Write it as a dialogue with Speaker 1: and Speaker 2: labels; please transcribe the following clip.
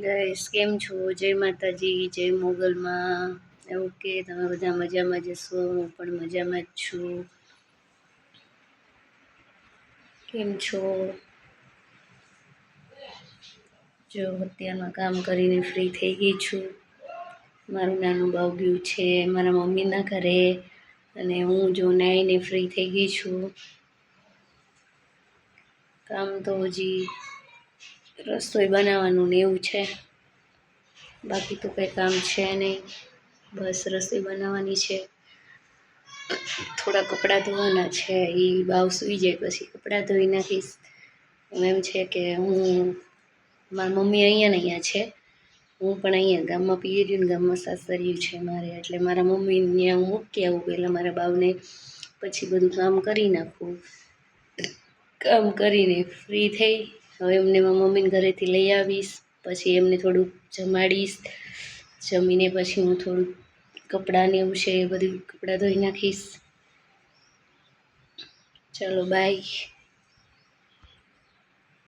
Speaker 1: Guys કેમ છો? જય માતાજી, જય મોગલમાં. ઓકે તમે બધા મજામાં જશો હું પણ મજામાં જ છું. કેમ છો? જો, અત્યારમાં કામ કરીને ફ્રી થઈ ગઈ છું. મારું નાનું બાવગ્યું છે, મારા મમ્મીના ઘરે. અને હું જો નાઈને ફ્રી થઈ ગઈ છું. કામ તો હજી રસોઈ બનાવવાનું ને એવું છે. બાકી તો કંઈ કામ છે નહીં. બસ રસોઈ બનાવવાની છે. થોડા કપડાં ધોવાના છે. એ બાવ સૂઈ જાય પછી કપડાં ધોઈ નાખીશ. એમ છે કે હું મારી મમ્મી અહીંયા અહીંયા છે. હું પણ અહીંયા ગામમાં પિયર્યું ને ગામમાં સાસરિયું છે મારે. એટલે મારા મમ્મીને હું મૂકી આવું પહેલાં મારા બાવને. પછી બધું કામ કરી નાખું. કામ કરીને ફ્રી થઈ હવે એમને મમ્મીને ઘરેથી લઈ આવીશ, પછી એમને થોડુંક જમાડીશ, જમીને પછી હું થોડુંક કપડાને એવું છે એ બધું કપડાં ધોઈ નાખીશ. ચાલો બાય